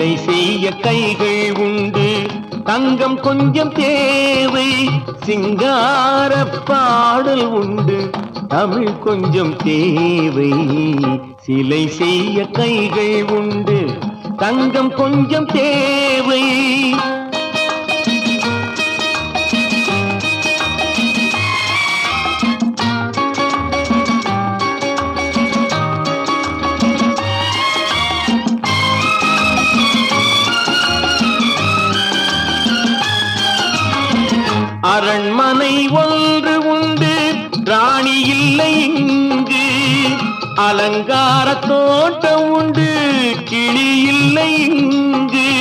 சிலை செய்ய கைகள் உண்டு. தங்கம் கொஞ்சம் தேவை சிங்கார பாடல் உண்டு. தமிழ் கொஞ்சம் தேவை சிலை செய்ய கைகள் உண்டு. தங்கம் கொஞ்சம் தேவை அரண்மனை ஒன்று உண்டு. ராணி இல்லை இங்கு. அலங்கார தோட்டம் உண்டு. கிளி இல்லை இங்கு.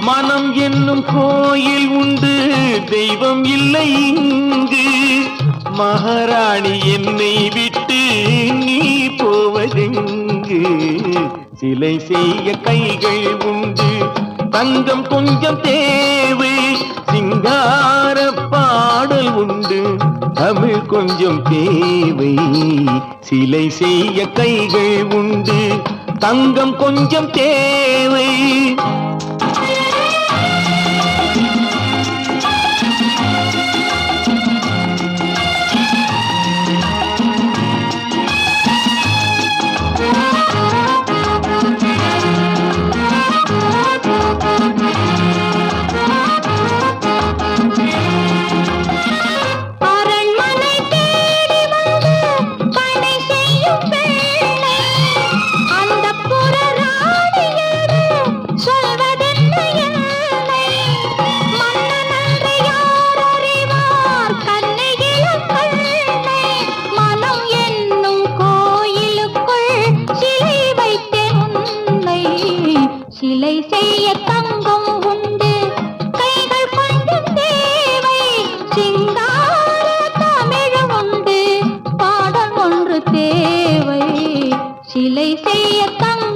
மனம் என்னும் கோயில் உண்டு. தெய்வம் இல்லை இங்கு. மகாராணி என்னை விட்டு நீ போவதெங்கு? சிலை செய்ய கைகள் உண்டு. தங்கம் கொஞ்சம் தேவை. தமிழ் கொஞ்சம் தேவை. சிலை செய்ய கைகள் உண்டு. தங்கம் கொஞ்சம் தேவை. சிலை செய்ய தங்கம் உண்டு. கைகள் கொஞ்சம் தேவை. சிங்கார தமிழ் உண்டு. பாடம் ஒன்று தேவை. சிலை செய்ய தங்கம்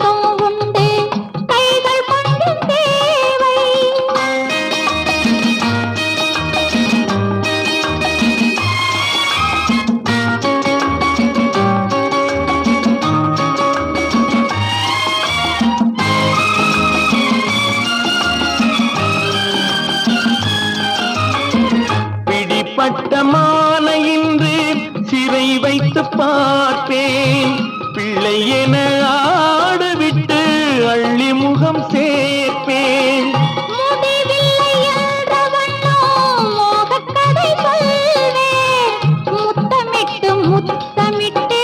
என ஆடுவிட்டு அள்ளி முகம் சேர்ப்பேன். முத்தமிட்டு முத்தமிட்டு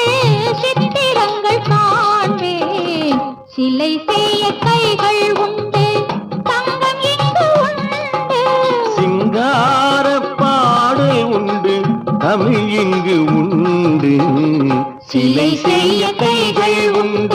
சித்திரங்கள் காண்பேன். சிலை செய்ய கைகள் உண்டு தங்கம் இங்கு உண்டு சிங்கார பாடல் உண்டு தமிழ் இங்கு உண்டு சிலை செய்ய கைகள் உண்டு.